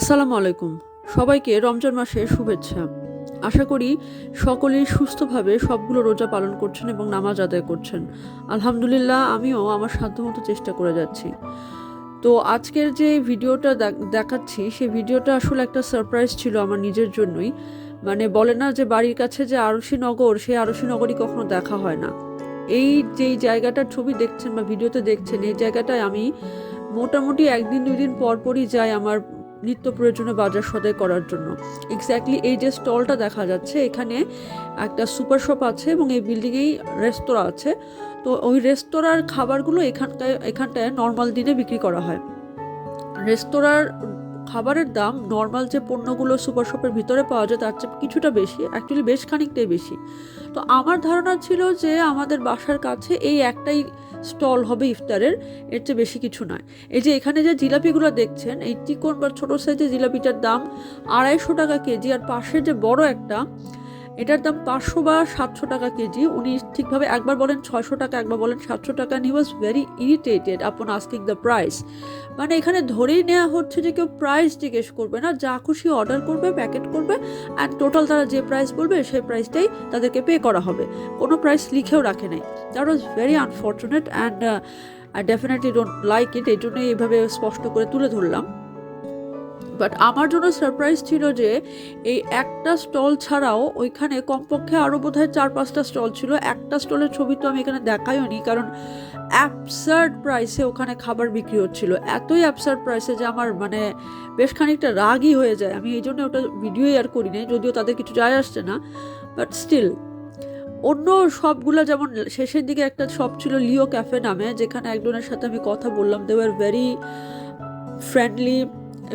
আসসালামু আলাইকুম। সবাইকে রমজান মাসের শুভেচ্ছা। আশা করি সকলেই সুস্থভাবে সবগুলো রোজা পালন করছেন এবং নামাজ আদায় করছেন। আলহামদুলিল্লাহ, আমিও আমার সাধ্যমতো চেষ্টা করে যাচ্ছি। তো আজকের যে ভিডিওটা দেখাচ্ছি সেই ভিডিওটা আসলে একটা সারপ্রাইজ ছিল আমার নিজের জন্যই। মানে বলে না যে বাড়ির কাছে যে আরশি নগর, সেই আরশি নগরই কখনো দেখা হয় না। এই যেই জায়গাটার ছবি দেখছেন বা ভিডিওতে দেখছেন, এই জায়গাটায় আমি মোটামুটি একদিন দুই দিন পর পরই যাই আমার নিত্য প্রয়োজনীয় বাজার সদাই করার জন্য। এক্স্যাক্টলি এই যে স্টলটা দেখা যাচ্ছে, এখানে একটা সুপার শপ আছে এবং এই বিল্ডিংয়েই রেস্তোরাঁ আছে। তো ওই রেস্তোরাঁর খাবারগুলো এখানটায় এখানটায় নর্মাল দিনে বিক্রি করা হয়। রেস্তোরাঁর খাবারের দাম নর্মাল যে পণ্যগুলো সুপার শপের ভিতরে পাওয়া যায়, তার চেয়ে কিছুটা বেশি অ্যাকচুয়ালি বেশ খানিকটাই বেশি। তো আমার ধারণা ছিল যে আমাদের বাসার কাছে এই একটাই স্টল হবে ইফতারের, এর চেয়ে বেশি কিছু নয়। এই যে এখানে যে জিলাপিগুলো দেখছেন, এই চিকন বা ছোটো সাইজের জিলাপিটার দাম আড়াইশো টাকা কেজি, আর পাশে যে বড় একটা এটার দাম পাঁচশো বা সাতশো টাকা কেজি। উনি ঠিকভাবে একবার বলেন ছয়শো টাকা, একবার বলেন সাতশো টাকা। He was very irritated upon asking the price মানে এখানে ধরেই নেওয়া হচ্ছে যে কেউ প্রাইস জিজ্ঞেস করবে না, যা খুশি অর্ডার করবে প্যাকেট করবে অ্যান্ড টোটাল তারা যে প্রাইস বলবে, সেই প্রাইসটাই তাদেরকে পে করা হবে। কোনো প্রাইস লিখেও রাখে নাই। That was very unfortunate and I definitely don't like it এই জন্যই এইভাবে স্পষ্ট করে তুলে ধরলাম। বাট আমার জন্য সারপ্রাইজ ছিল যে এই একটা স্টল ছাড়াও ওইখানে কমপক্ষে আরও বোধ হয় চার পাঁচটা স্টল ছিল। একটা স্টলের ছবি তো আমি এখানে দেখাইও নি, কারণ অ্যাবসার্ড প্রাইসে ওখানে খাবার বিক্রি হচ্ছিল। এতই অ্যাবসার্ড প্রাইসে যে আমার মানে বেশ খানিকটা রাগই হয়ে যায়। আমি এই জন্য ওটা ভিডিওই আর করি নাই, যদিও তাদের কিছু যায় আসছে না। বাট স্টিল অন্য সবগুলো যেমন শেষের দিকে একটা শপ ছিল লিও ক্যাফে নামে, যেখানে একজনের সাথে আমি কথা বললাম। দে আর ভেরি ফ্রেন্ডলি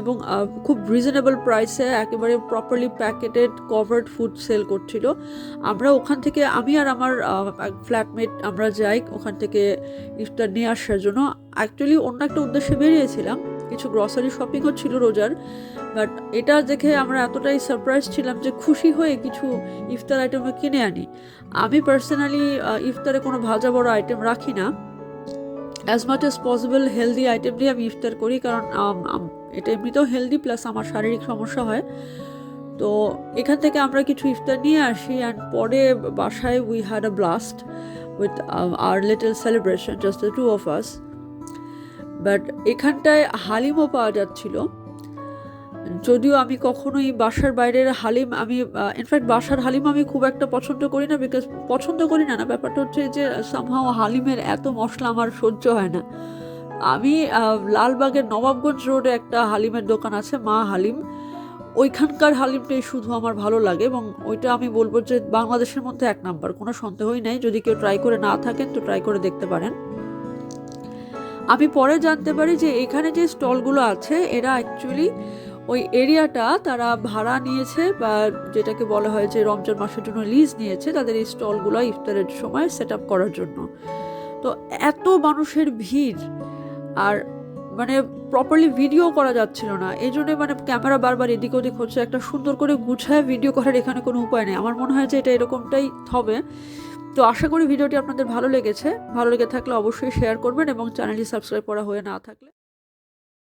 এবং খুব রিজনেবল প্রাইসে একেবারে properly packeted covered food sell করছিল। আমরা ওখান থেকে, আমি আর আমার ফ্ল্যাটমেট আমরা যাই ওখান থেকে ইফতার নিয়ে আসার জন্য। অ্যাকচুয়ালি অন্য একটা উদ্দেশ্যে বেরিয়েছিলাম। কিছু গ্রসারি শপিংও ছিল রোজার। বাট এটা দেখে আমরা এতটাই সারপ্রাইজ ছিলাম যে খুশি হয়ে কিছু ইফতার আইটেমও কিনে আনি। আমি পার্সোনালি ইফতারে কোনো ভাজা বড় আইটেম রাখি না। As much as possible healthy item দিয়ে আমি ইফতার করি, কারণ এটা এমনিতেও হেলদি প্লাস আমার শারীরিক সমস্যা হয়। তো এখান থেকে আমরা কিছু ইফতার নিয়ে আসি অ্যান্ড পরে বাসায় we had a blast with our little celebration just the two of us but এখানটায় হালিমও পাওয়া যাচ্ছিল। যদিও আমি কখনোই বাসার বাইরের হালিম, আমি ইনফ্যাক্ট বাসার হালিম আমি খুব একটা পছন্দ করি না বিকজ পছন্দ করি না না, ব্যাপারটা হচ্ছে যে সামহাও হালিমের এত মশলা আমার সহ্য হয় না। আমি লালবাগের নবাবগঞ্জ রোডে একটা হালিমের দোকান আছে, মা হালিম। ওইখানকার হালিমটাই শুধু আমার ভালো লাগে এবং ওইটা আমি বলব যে বাংলাদেশের মধ্যে এক নাম্বার, কোনো সন্দেহই নাই। যদি কেউ ট্রাই করে না থাকেন তো ট্রাই করে দেখতে পারেন। আমি পরে জানতে পারি যে এখানে যে স্টলগুলো আছে, এরা অ্যাকচুয়ালি ওই এরিয়াটা তারা ভাড়া নিয়েছে বা যেটাকে বলা হয় যে রমজান মাসের জন্য লিজ নিয়েছে তাদের এই স্টলগুলো ইফতারের সময় সেট আপ করার জন্য। তো এত মানুষের ভিড় আর মানে প্রপারলি ভিডিও করা যাচ্ছিল না। এই জন্য মানে ক্যামেরা বারবার এদিক ওদিক হচ্ছে, একটা সুন্দর করে গুছায় ভিডিও করার এখানে কোনো উপায় নেই। আমার মনে হয় যে এটা এরকমটাই হবে। তো আশা করি ভিডিওটি আপনাদের ভালো লেগেছে। ভালো লেগে থাকলে অবশ্যই শেয়ার করবেন এবং চ্যানেলটি সাবস্ক্রাইব করা হয়ে না থাকলে